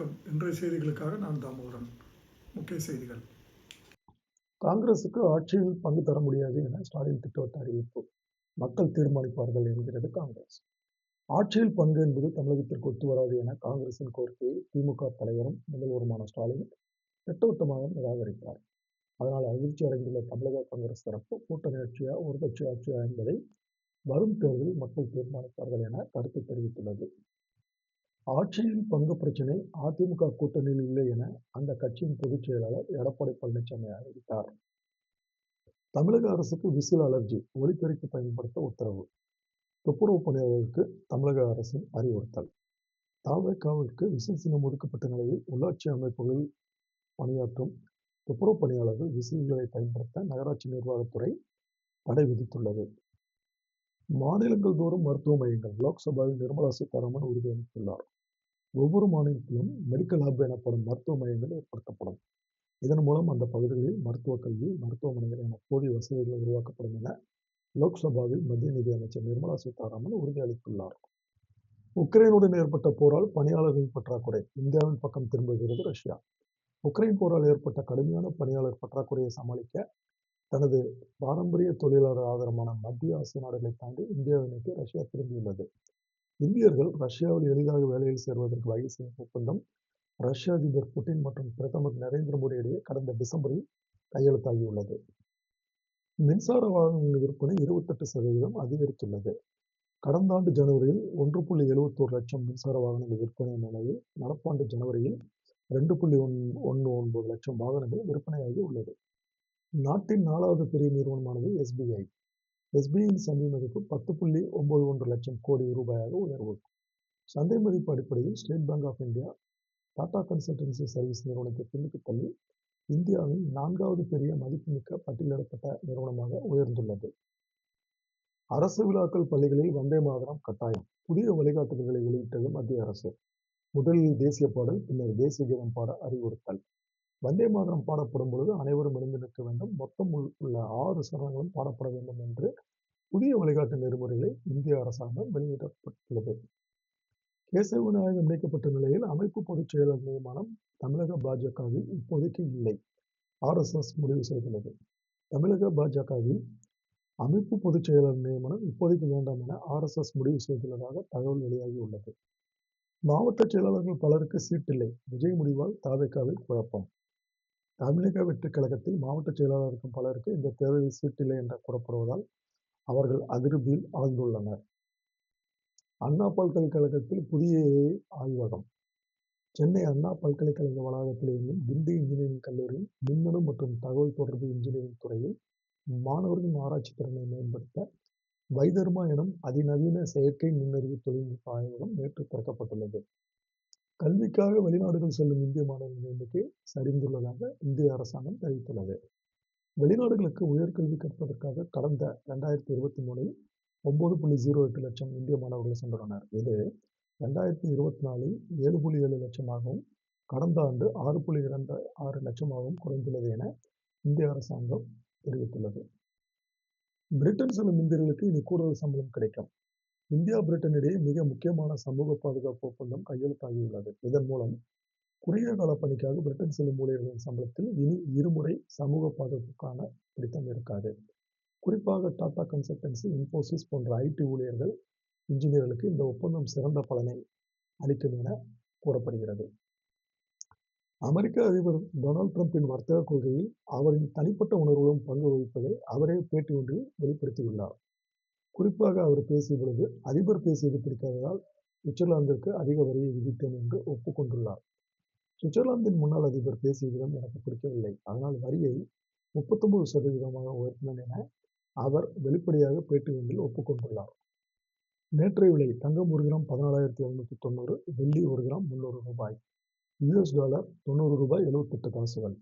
வணக்கம். இன்றைய செய்திகளுக்காக நான் தாமோதரன். முக்கிய செய்திகள். காங்கிரசுக்கு ஆட்சியில் பங்கு தர முடியாது என ஸ்டாலின் திட்டவட்ட அறிவிப்பு. மக்கள் தீர்மானிப்பார்கள் என்கிறது காங்கிரஸ். ஆட்சியில் பங்கு என்பது தமிழகத்திற்கு ஒத்து வராது என காங்கிரசின் கோரிக்கையை திமுக தலைவரும் முதல்வருமான ஸ்டாலின் திட்டவட்டமாக நிராகரித்தார். அதனால் அதிர்ச்சி அடைந்துள்ள தமிழக காங்கிரஸ் தரப்பு கூட்டணி ஆட்சியா ஒரு கட்சி ஆட்சியா என்பதை வரும் தேர்தலில் மக்கள் தீர்மானிப்பார்கள் என கருத்து தெரிவித்துள்ளது. ஆட்சியில் பங்கு பிரச்சினை அதிமுக கூட்டணியில் இல்லை என அந்த கட்சியின் பொதுச் செயலாளர் எடப்பாடி பழனிசாமி அறிவித்தார். தமிழக அரசுக்கு விசில் அலர்ஜி ஒலிபெருக்கி பயன்படுத்த உத்தரவு. துப்புரவு பணியாளர்களுக்கு தமிழக அரசின் அறிவுறுத்தல். தாவேக்காவிற்கு விசில் சின்னம் ஒதுக்கப்பட்ட நிலையில் உள்ளாட்சி அமைப்புகளில் பணியாற்றும் துப்புரவு பணியாளர்கள் விசில்களை பயன்படுத்த நகராட்சி நிர்வாகத்துறை தடை விதித்துள்ளது. மாநிலங்கள் தோறும் மருத்துவ மையங்கள் லோக்சபாவில் நிர்மலா சீதாராமன் உறுதியளித்துள்ளார் ஒவ்வொரு மாநிலத்திலும் மெடிக்கல் ஹப் எனப்படும் மருத்துவ மையங்கள் ஏற்படுத்தப்படும். இதன் மூலம் அந்த பகுதிகளில் மருத்துவ கல்வி மருத்துவமனைகள் என போதிய வசதிகள் உருவாக்கப்படும் என லோக்சபாவில் மத்திய நிதி அமைச்சர் நிர்மலா சீதாராமன் உறுதியளித்துள்ளார் உக்ரைனுடன் ஏற்பட்ட போரால் பணியாளர்களின் பற்றாக்குறை இந்தியாவின் பக்கம் திரும்புகிறது ரஷ்யா. உக்ரைன் போரால் ஏற்பட்ட கடுமையான பணியாளர் பற்றாக்குறையை சமாளிக்க தனது பாரம்பரிய தொழிலாளர் ஆதரமான மத்திய ஆசிய நாடுகளை தாண்டி இந்தியாவை நோக்கி ரஷ்யா திரும்பியுள்ளது. இந்தியர்கள் ரஷ்யாவில் எளிதாக வேலையில் சேர்வதற்கு வகை செய்யும் ஒப்பந்தம் ரஷ்ய அதிபர் புட்டின் மற்றும் பிரதமர் நரேந்திர மோடி இடையே கடந்த டிசம்பரில் கையெழுத்தாகியுள்ளது. மின்சார வாகனங்கள் விற்பனை இருபத்தெட்டு சதவீதம் அதிகரித்துள்ளது. கடந்த ஆண்டு ஜனவரியில் ஒன்று புள்ளி எழுபத்தோரு லட்சம் மின்சார வாகனங்கள் விற்பனை நிலையில் நடப்பாண்டு ஜனவரியில் ரெண்டு புள்ளி ஒன் ஒன்று ஒன்பது லட்சம் வாகனங்கள் விற்பனையாகி உள்ளது. நாட்டின் நாலாவது பெரிய நிறுவனமானது எஸ்பிஐ எஸ்பிஐயின் சந்தை மதிப்பு பத்து புள்ளி ஒன்பது ஒன்று லட்சம் கோடி ரூபாயாக உயர்வு. சந்தை மதிப்பு அடிப்படையில் State Bank of India Tata Consultancy Service நிறுவனத்தை பின்னுக்கு தள்ளி இந்தியாவின் நான்காவது பெரிய மதிப்புமிக்க பட்டியலிடப்பட்ட நிறுவனமாக உயர்ந்துள்ளது. அரசு விழாக்கள் பள்ளிகளில் வந்தே மாதரம் கட்டாயம். புதிய வழிகாட்டுதல்களை வெளியிட்டது மத்திய அரசு. முதலில் தேசிய பாடல் பின்னர் தேசிய கீதம் பாட அறிவுறுத்தல். வந்தே மாதரம் பாடப்படும் பொழுது அனைவரும் எழுந்து நிற்க வேண்டும். மொத்தம் உள்ள ஆறு சரணங்களும் பாடப்பட வேண்டும் என்று புதிய வழிகாட்டு நெறிமுறைகளை இந்திய அரசாங்கம் வெளியிடப்பட்டுள்ளது. கேசவ விநாயகம் நீக்கப்பட்ட நிலையில் அமைப்பு பொதுச் செயலர் நியமனம் தமிழக பாஜகவில் இப்போதைக்கு இல்லை. ஆர்எஸ்எஸ் முடிவு செய்துள்ளது. தமிழக பாஜகவில் அமைப்பு பொதுச் செயலர் நியமனம் இப்போதைக்கு வேண்டாம் என ஆர்எஸ்எஸ் முடிவு செய்துள்ளதாக தகவல் வெளியாகியுள்ளது. மாவட்ட செயலாளர்கள் பலருக்கு சீட்டில்லை. விஜய் முடிவால் தாவேக்காவில் குழப்பம். தமிழக வெற்றிக் கழகத்தில் மாவட்ட செயலாளர் இருக்கும் பலருக்கு இந்த தேர்தலில் சீட்டில்லை என்று கூறப்படுவதால் அவர்கள் அதிருப்தியில் ஆழ்ந்துள்ளனர் அண்ணா பல்கலைக்கழகத்தில் புதிய ஆய்வகம். சென்னை அண்ணா பல்கலைக்கழக வளாகத்தில் இயங்கும் கிண்டி இன்ஜினியரிங் கல்லூரியில் மின்னணு மற்றும் தகவல் தொடர்பு இன்ஜினியரிங் துறையில் மாணவர்களின் ஆராய்ச்சி திறனை மேம்படுத்த வைதர்மா எனும் அதிநவீன செயற்கை நுண்ணறிவு தொழில்நுட்ப ஆய்வகம் நேற்று திறக்கப்பட்டுள்ளது. கல்விக்காக வெளிநாடுகள் செல்லும் இந்திய மாணவர்கள் எண்ணிக்கை சரிந்துள்ளதாக இந்திய அரசாங்கம் தெரிவித்துள்ளது. வெளிநாடுகளுக்கு உயர்கல்வி கற்பதற்காக கடந்த ரெண்டாயிரத்தி இருபத்தி மூணில் ஒன்பது புள்ளி ஜீரோ எட்டு லட்சம் இந்திய மாணவர்கள் சென்றுள்ளனர் இது ரெண்டாயிரத்தி இருபத்தி நாலில் ஏழு புள்ளி ஏழு லட்சமாகவும் கடந்த ஆண்டு ஆறு புள்ளி இரண்டு ஆறு லட்சமாகவும் குறைந்துள்ளது என இந்திய அரசாங்கம் தெரிவித்துள்ளது. பிரிட்டன் செல்லும் இந்தியர்களுக்கு இனி கூடுதல் சம்பளம் கிடைக்கும். இந்தியா பிரிட்டன் இடையே மிக முக்கியமான சமூக பாதுகாப்பு ஒப்பந்தம் கையெழுத்தாகியுள்ளது. இதன் மூலம் குறுகிய கால பணிக்காக பிரிட்டன் செல்லும் ஊழியர்களின் சம்பளத்தில் இனி இருமுறை சமூக பாதுகாப்புக்கான பிடித்தம் இருக்காது. குறிப்பாக டாடா கன்சல்டன்சி இன்போசிஸ் போன்ற ஐடி ஊழியர்கள் இன்ஜினியர்களுக்கு இந்த ஒப்பந்தம் சிறந்த பலனை அளிக்கும் என கூறப்படுகிறது. அமெரிக்க அதிபர் டொனால்ட் ட்ரம்பின் வர்த்தக கொள்கையில் அவரின் தனிப்பட்ட உணர்வுகளும் பங்கு வகிப்பதை அவரே பேட்டி ஒன்றில் வெளிப்படுத்தியுள்ளார். குறிப்பாக அவர் பேசிய பொழுது அதிபர் பேசியது பிடிக்காததால் சுவிட்சர்லாந்திற்கு அதிக வரியை விதித்தேன் என்று ஒப்புக்கொண்டுள்ளார். சுவிட்சர்லாந்தின் முன்னாள் அதிபர் பேசிய விதம் எனக்கு பிடிக்கவில்லை. அதனால் வரியை முப்பத்தொன்பது சதவீதமாக உயர்த்தினேன் என அவர் வெளிப்படையாக பேட்டி ஒன்றில் ஒப்புக்கொண்டுள்ளார். நேற்றைய விலை தங்கம் ஒரு கிராம் பதினாலாயிரத்தி எழுநூத்தி தொண்ணூறு வெள்ளி ஒரு கிராம் முந்நூறு ரூபாய் யுஎஸ் டாலர் தொண்ணூறு ரூபாய் எழுபத்தெட்டு காசுகள்.